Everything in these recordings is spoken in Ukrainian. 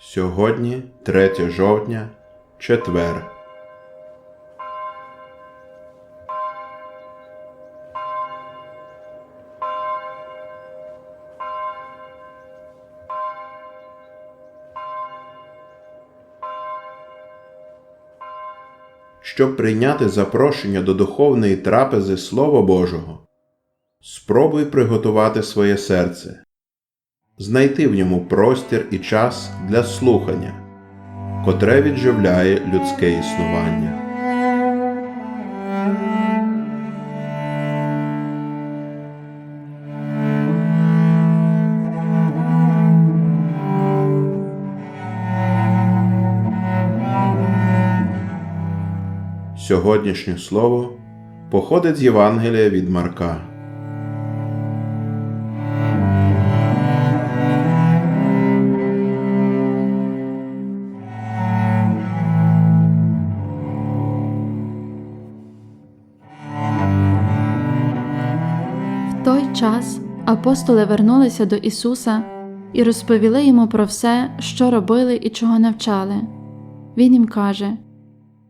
Сьогодні 3 жовтня, четвер. Щоб прийняти запрошення до духовної трапези Слова Божого, спробуй приготувати своє серце, знайти в ньому простір і час для слухання, котре відживляє людське існування. Сьогоднішнє слово походить з Євангелія від Марка. Час апостоли вернулися до Ісуса і розповіли йому про все, що робили і чого навчали. Він їм каже: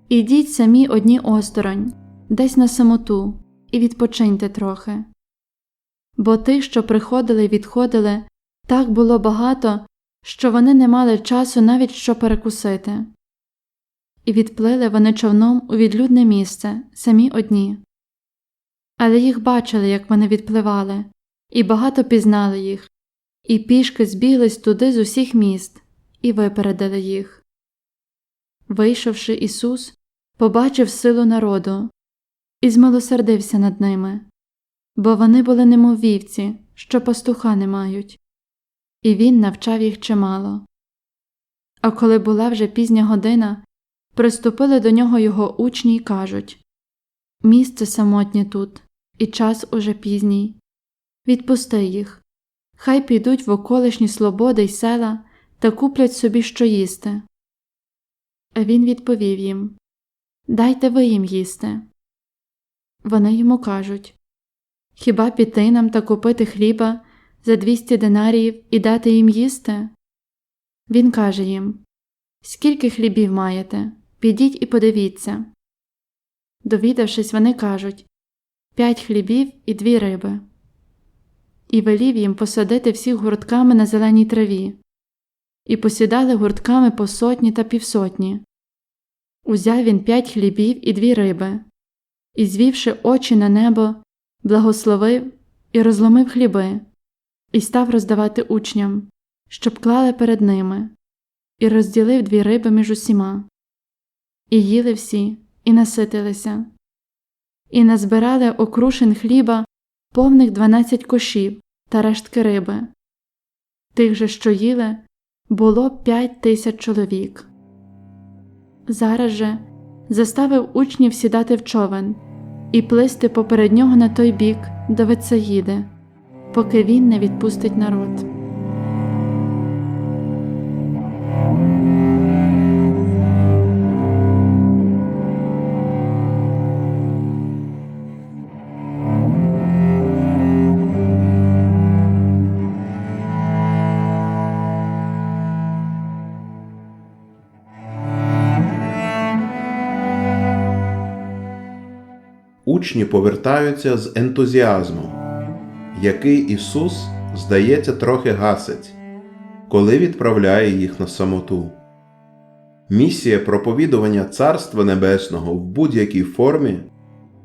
Ідіть самі одні осторонь, десь на самоту, і відпочиньте трохи. Бо тих, що приходили й відходили, так було багато, що вони не мали часу навіть що перекусити. І відплили вони човном у відлюдне місце, самі одні. Але їх бачили, як вони відпливали, і багато пізнали їх, і пішки збіглись туди з усіх міст, і випередили їх. Вийшовши Ісус, побачив силу народу і змилосердився над ними, бо вони були немов вівці, що пастуха не мають, і він навчав їх чимало. А коли була вже пізня година, приступили до нього його учні й кажуть Місце самотнє тут, і час уже пізній. Відпусти їх, хай підуть в околишні слободи й села та куплять собі що їсти. А він відповів їм Дайте ви їм їсти. Вони йому кажуть Хіба піти нам та купити хліба за двісті динаріїв і дати їм їсти? Він каже їм Скільки хлібів маєте? Підіть і подивіться. Довідавшись, вони кажуть П'ять хлібів і дві риби. І велів їм посадити всіх гуртками на зеленій траві, і посідали гуртками по сотні та півсотні. Узяв він п'ять хлібів і дві риби, і, звівши очі на небо, благословив і розломив хліби, і став роздавати учням, щоб клали перед ними, і розділив дві риби між усіма. І їли всі, і наситилися, і назбирали окрушин хліба повних дванадцять кошів та рештки риби. Тих же, що їли, було п'ять тисяч чоловік. Зараз же заставив учнів сідати в човен і плисти поперед нього на той бік до Вецаїди, поки він не відпустить народ. Учні повертаються з ентузіазмом, який Ісус, здається, трохи гасить, коли відправляє їх на самоту. Місія проповідування Царства Небесного в будь-якій формі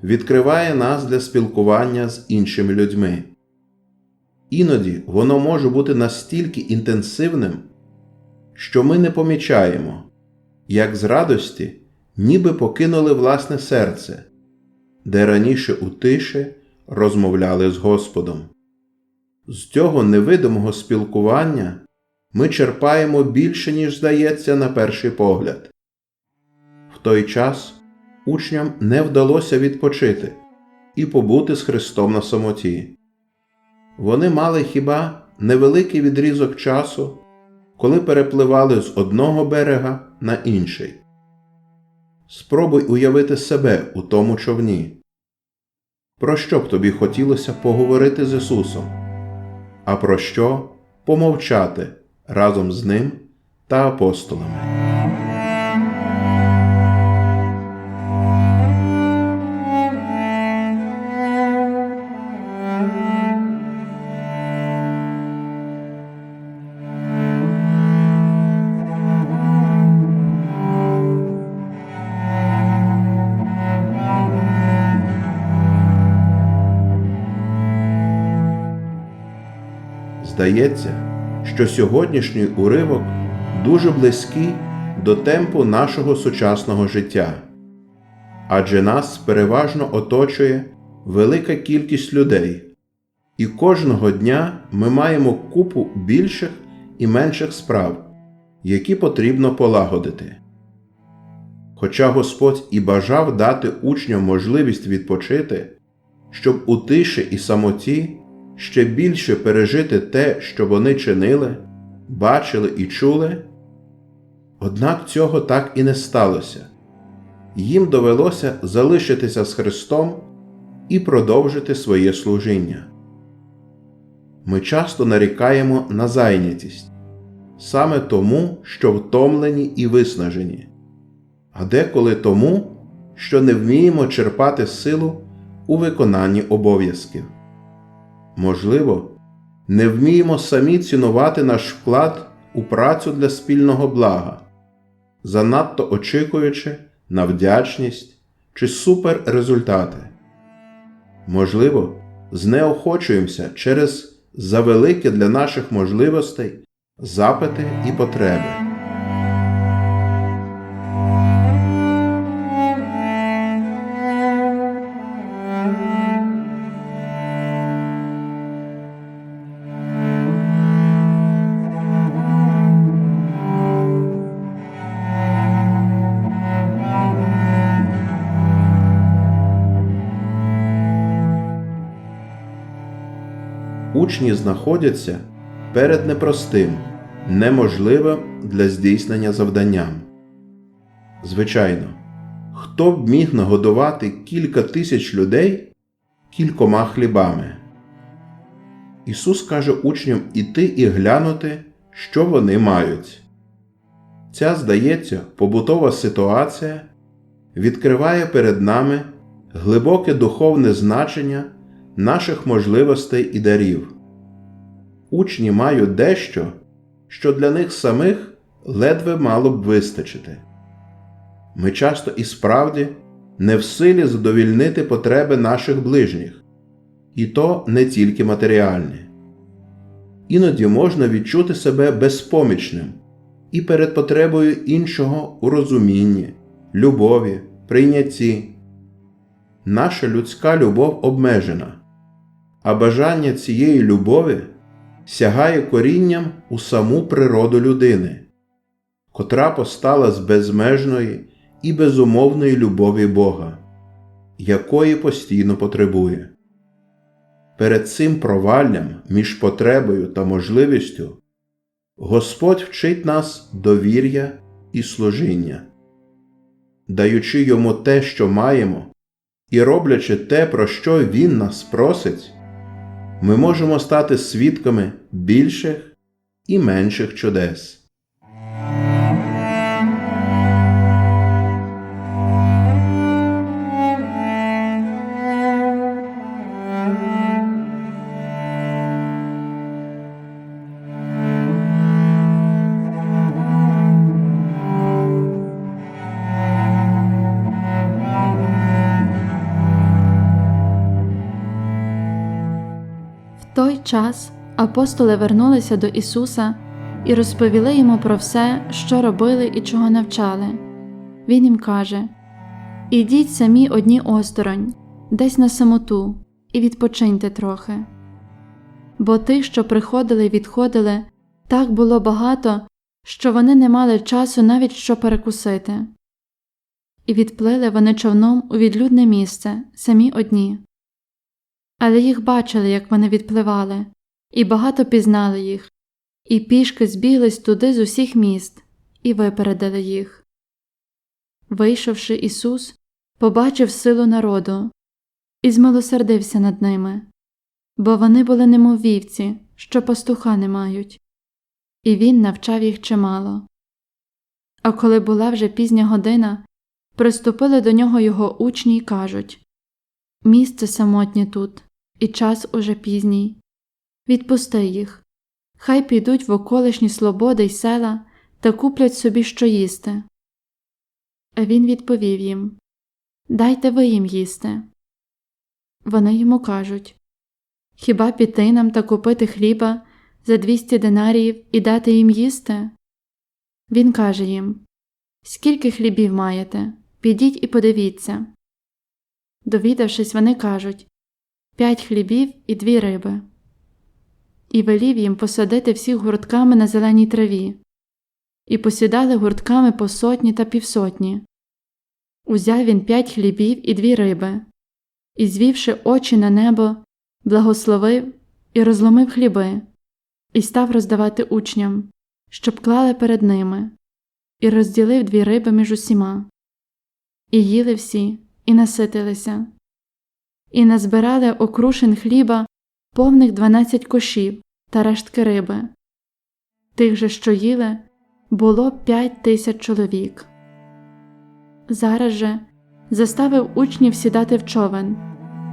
відкриває нас для спілкування з іншими людьми. Іноді воно може бути настільки інтенсивним, що ми не помічаємо, як з радості ніби покинули власне серце, де раніше у тиші розмовляли з Господом. З цього невидимого спілкування ми черпаємо більше, ніж здається на перший погляд. В той час учням не вдалося відпочити і побути з Христом на самоті. Вони мали хіба невеликий відрізок часу, коли перепливали з одного берега на інший. Спробуй уявити себе у тому човні. Про що б тобі хотілося поговорити з Ісусом, а про що помовчати разом з Ним та апостолами. Здається, що сьогоднішній уривок дуже близький до темпу нашого сучасного життя, адже нас переважно оточує велика кількість людей, і кожного дня ми маємо купу більших і менших справ, які потрібно полагодити. Хоча Господь і бажав дати учням можливість відпочити, щоб у тиші і самоті ще більше пережити те, що вони чинили, бачили і чули, однак цього так і не сталося. Їм довелося залишитися з Христом і продовжити своє служіння. Ми часто нарікаємо на зайнятість саме тому, що втомлені і виснажені, а деколи тому, що не вміємо черпати силу у виконанні обов'язків. Можливо, не вміємо самі цінувати наш вклад у працю для спільного блага, занадто очікуючи на вдячність чи суперрезультати. Можливо, знеохочуємося через завеликі для наших можливостей запити і потреби. Учні знаходяться перед непростим, неможливим для здійснення завданням. Звичайно, хто б міг нагодувати кілька тисяч людей кількома хлібами? Ісус каже учням іти і глянути, що вони мають. Ця, здається, побутова ситуація відкриває перед нами глибоке духовне значення наших можливостей і дарів. Учні мають дещо, що для них самих ледве мало б вистачити. Ми часто і справді не в силі задовільнити потреби наших ближніх, і то не тільки матеріальні. Іноді можна відчути себе безпомічним і перед потребою іншого у розумінні, любові, прийнятті. Наша людська любов обмежена, а бажання цієї любові сягає корінням у саму природу людини, котра постала з безмежної і безумовної любові Бога, якої постійно потребує. Перед цим проваллям між потребою та можливістю Господь вчить нас довір'я і служіння, даючи йому те, що маємо, і роблячи те, про що Він нас просить, ми можемо стати свідками більших і менших чудес. Той час апостоли вернулися до Ісуса і розповіли йому про все, що робили і чого навчали. Він їм каже: Ідіть самі одні осторонь, десь на самоту, і відпочиньте трохи. Бо тих, що приходили й відходили, так було багато, що вони не мали часу навіть що перекусити. І відплили вони човном у відлюдне місце, самі одні. Але їх бачили, як вони відпливали, і багато пізнали їх, і пішки збіглись туди з усіх міст, і випередили їх. Вийшовши Ісус, побачив силу народу і змилосердився над ними, бо вони були немов вівці, що пастуха не мають, і він навчав їх чимало. А коли була вже пізня година, приступили до нього його учні й кажуть Місце самотнє тут, і час уже пізній. Відпусти їх, хай підуть в околишні слободи й села та куплять собі що їсти. А він відповів їм Дайте ви їм їсти. Вони йому кажуть Хіба піти нам та купити хліба за двісті динаріїв і дати їм їсти? Він каже їм Скільки хлібів маєте? Підіть і подивіться. Довідавшись, вони кажуть П'ять хлібів і дві риби. І велів їм посадити всіх гуртками на зеленій траві, і посідали гуртками по сотні та півсотні. Узяв він п'ять хлібів і дві риби, і, звівши очі на небо, благословив і розломив хліби, і став роздавати учням, щоб клали перед ними, і розділив дві риби між усіма. І їли всі, і наситилися, і назбирали окрушин хліба повних дванадцять кошів та рештки риби. Тих же, що їли, було п'ять тисяч чоловік. Зараз же заставив учнів сідати в човен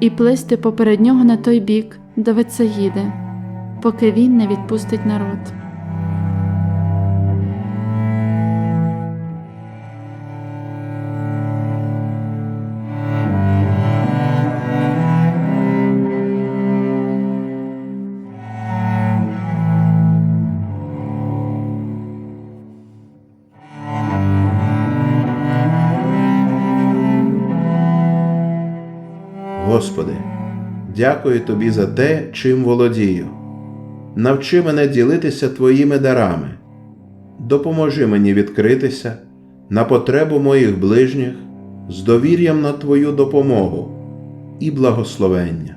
і плисти поперед нього на той бік до Вецаїди, поки він не відпустить народ. Господи, дякую Тобі за те, чим володію. Навчи мене ділитися Твоїми дарами. Допоможи мені відкритися на потребу моїх ближніх з довір'ям на Твою допомогу і благословення.